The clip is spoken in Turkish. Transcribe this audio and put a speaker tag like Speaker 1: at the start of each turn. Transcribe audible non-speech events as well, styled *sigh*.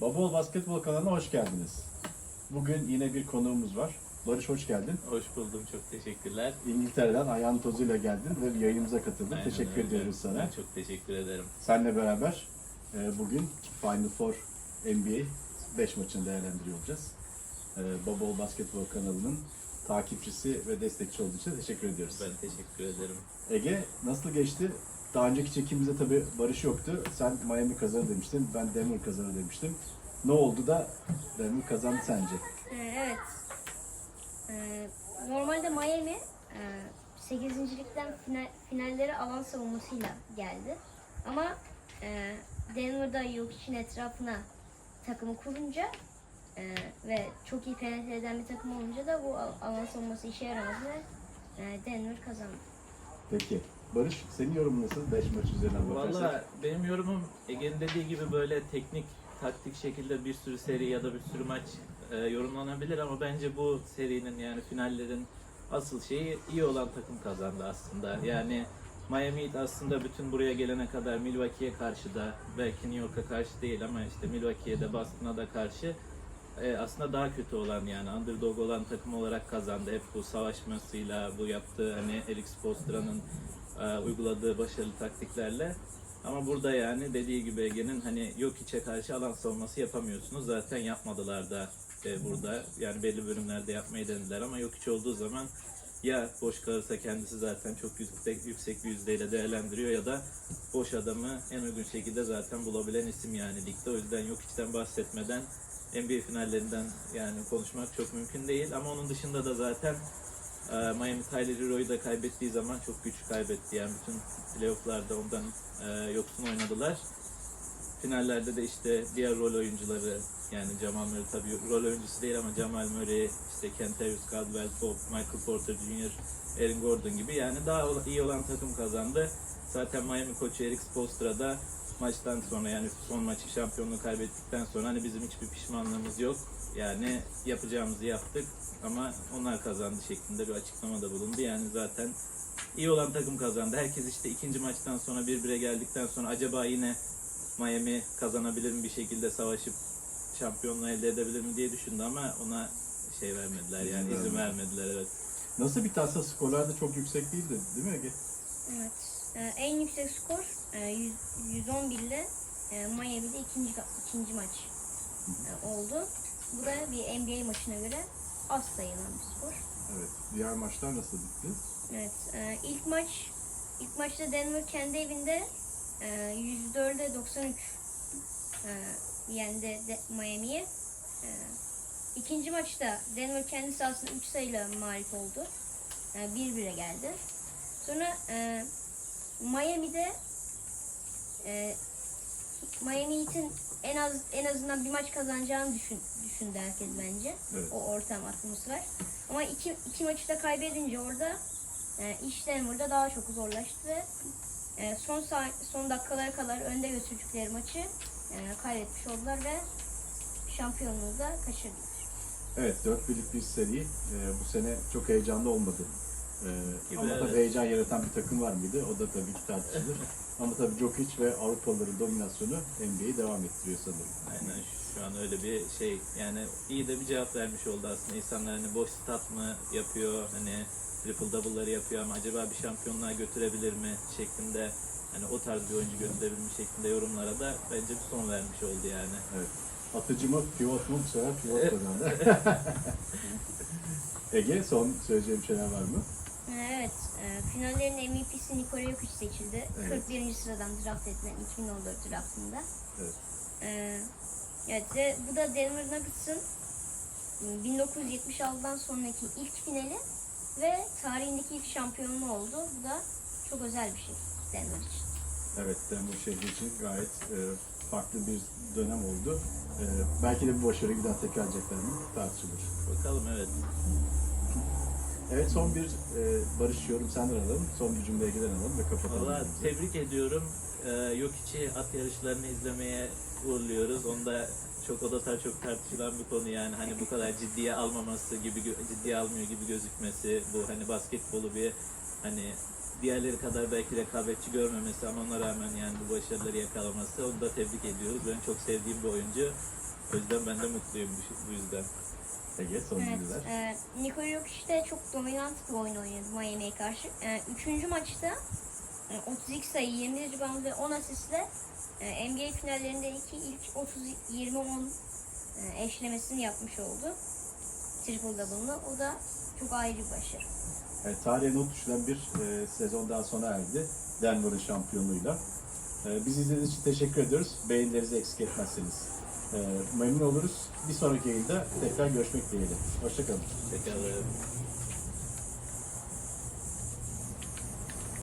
Speaker 1: Babol Basketbol kanalına hoş geldiniz. Bugün yine bir konuğumuz var. Barış hoş geldin.
Speaker 2: Hoş buldum, çok teşekkürler.
Speaker 1: İngiltere'den ayağın tozuyla geldin ve yayınımıza katıldın.
Speaker 2: Aynen
Speaker 1: Teşekkür
Speaker 2: öyle.
Speaker 1: ediyoruz sana.
Speaker 2: Ben çok teşekkür ederim.
Speaker 1: Seninle beraber e, bugün Final Four NBA 5 maçını değerlendiriyor olacağız. E, Babol Basketbol kanalının takipçisi ve destekçi olduğu için teşekkür ediyoruz.
Speaker 2: Ben teşekkür ederim.
Speaker 1: Ege nasıl geçti? Daha önceki çekimimizde tabii Barış yoktu. Sen Miami kazanır demiştin, ben Denver kazanır demiştim. Ne oldu da Denver kazandı sence?
Speaker 3: Ee, Evet. Ee, normalde Miami e, 8.likten final, finallere alan savunmasıyla geldi. Ama e, Denver'da Jokic'in etrafına takımı kurunca e, ve çok iyi penetre eden bir takım olunca da bu alan savunması işe yaramadı ve e, Denver kazandı.
Speaker 1: Peki. Barış senin yorumun nasıl 5 maç üzerinden bakarsak?
Speaker 2: Valla benim yorumum Ege'nin dediği gibi böyle teknik, taktik şekilde bir sürü seri ya da bir sürü maç e, yorumlanabilir ama bence bu serinin yani finallerin asıl şeyi iyi olan takım kazandı aslında. Yani Miami Heat aslında bütün buraya gelene kadar Milwaukee'ye karşı da belki New York'a karşı değil ama işte Milwaukee'ye de Boston'a da karşı e, aslında daha kötü olan yani underdog olan takım olarak kazandı. Hep bu savaşmasıyla, bu yaptığı hani Eric Spoelstra'nın e, uyguladığı başarılı taktiklerle. Ama burada yani dediği gibi Ege'nin hani yok içe karşı alan savunması yapamıyorsunuz. Zaten yapmadılar da e, burada. Yani belli bölümlerde yapmayı denediler ama yok iç olduğu zaman ya boş kalırsa kendisi zaten çok yüksek, yüksek bir yüzdeyle değerlendiriyor ya da boş adamı en uygun şekilde zaten bulabilen isim yani ligde. O yüzden yok içten bahsetmeden NBA finallerinden yani konuşmak çok mümkün değil. Ama onun dışında da zaten e, Miami Tyler Hero'yu da kaybettiği zaman çok güç kaybetti. Yani bütün playofflarda ondan e, yoksun oynadılar. Finallerde de işte diğer rol oyuncuları yani Jamal Murray tabii rol oyuncusu değil ama Jamal Murray, işte Kentavious Caldwell Pope, Michael Porter Jr., Aaron Gordon gibi yani daha iyi olan takım kazandı. Zaten Miami koçu Eric Spoelstra da maçtan sonra yani son maçı şampiyonluğu kaybettikten sonra hani bizim hiçbir pişmanlığımız yok. Yani yapacağımızı yaptık ama onlar kazandı şeklinde bir açıklamada bulundu. Yani zaten iyi olan takım kazandı. Herkes işte ikinci maçtan sonra birbirine geldikten sonra acaba yine Miami kazanabilir mi bir şekilde savaşıp şampiyonluğu elde edebilir mi diye düşündü ama ona şey vermediler yani
Speaker 1: İzin vermediler.
Speaker 2: evet.
Speaker 1: Nasıl bir aslında skorlar da çok yüksek değildi değil mi Ege?
Speaker 3: Evet. Ee, en yüksek skor e, 100 111 ile e, Miami'de ikinci ikinci maç e, oldu. Bu da bir NBA maçına göre az sayılan bir skor.
Speaker 1: Evet. Diğer maçlar nasıl bitti?
Speaker 3: Evet. e, ilk maç ilk maçta Denver kendi evinde e, 104'e 93 e, yendi de, Miami'yi. E, ikinci maçta Denver kendi sahasında 3 sayıyla mağlup oldu. E, 1-1'e geldi. Sonra e, Miami'de e, Miami Heat'in en az en azından bir maç kazanacağını düşün, düşündü herkes bence.
Speaker 1: Evet.
Speaker 3: O ortam atmosfer. Ama iki, iki maçı da kaybedince orada e, iş Denver'da daha çok zorlaştı ve e, son sa- son dakikalara kadar önde götürdükleri maçı e, kaybetmiş oldular ve şampiyonluğu da kaçırdılar.
Speaker 1: Evet, 4 birlik bir seri. Ee, bu sene çok heyecanlı olmadı. Ee, ama tabii heyecan yaratan bir takım var mıydı? O da tabii ki tartışılır. *laughs* ama tabii Djokic ve Avrupalıların dominasyonu NBA'yi devam ettiriyor sanırım.
Speaker 2: Aynen şu an öyle bir şey yani iyi de bir cevap vermiş oldu aslında insanlar hani boş stat mı yapıyor hani triple double'ları yapıyor ama acaba bir şampiyonluğa götürebilir mi şeklinde hani o tarz bir oyuncu götürebilir mi şeklinde yorumlara da bence bir son vermiş oldu yani.
Speaker 1: Evet. Atıcı mı, pivot mu? Bu sefer pivot kazandı. *laughs* *laughs* Ege, son söyleyeceğim şeyler var mı?
Speaker 3: Finallerin MVP'si Nikola Jokic seçildi.
Speaker 1: Evet.
Speaker 3: 41. sıradan draft edilen 2014 draftında.
Speaker 1: Evet.
Speaker 3: Ee, evet ve bu da Denver Nuggets'ın 1976'dan sonraki ilk finali ve tarihindeki ilk şampiyonluğu oldu. Bu da çok özel bir şey Denver için.
Speaker 1: Evet, Denver şehri için gayet e, farklı bir dönem oldu. E, belki de bu başarıyı bir daha tekrarlayacaklar mı tartışılır.
Speaker 2: Bakalım evet.
Speaker 1: Evet, son bir e, Barış yorum senden alalım. Son bir cümleye giden alalım ve kapatalım.
Speaker 2: Valla tebrik ediyorum. Ee, yok içi at yarışlarını izlemeye uğurluyoruz. Onda çok o da tar- çok tartışılan bir konu yani hani bu kadar ciddiye almaması gibi ciddiye almıyor gibi gözükmesi bu hani basketbolu bir hani diğerleri kadar belki rekabetçi görmemesi ama ona rağmen yani bu başarıları yakalaması onu da tebrik ediyoruz. Ben çok sevdiğim bir oyuncu. O yüzden ben de mutluyum bu yüzden.
Speaker 1: Ege son
Speaker 3: Evet,
Speaker 1: bilgiler.
Speaker 3: e, Nikola Jokic de çok dominant bir oyun oynadı Miami'ye karşı. E, üçüncü maçta e, 32 sayı, 20 rebound ve 10 asistle e, NBA finallerindeki ilk 30-20-10 e, eşlemesini yapmış oldu. Triple double'ını. O da çok ayrı bir başarı.
Speaker 1: Evet, tarihe not düşülen bir e, sezon daha sona erdi. Denver'ın şampiyonluğuyla. E, bizi izlediğiniz için teşekkür ediyoruz. Beğenilerinizi eksik etmezseniz e, memnun oluruz. Bir sonraki yayında tekrar görüşmek dileğiyle. Hoşçakalın.
Speaker 2: Tekrarlar.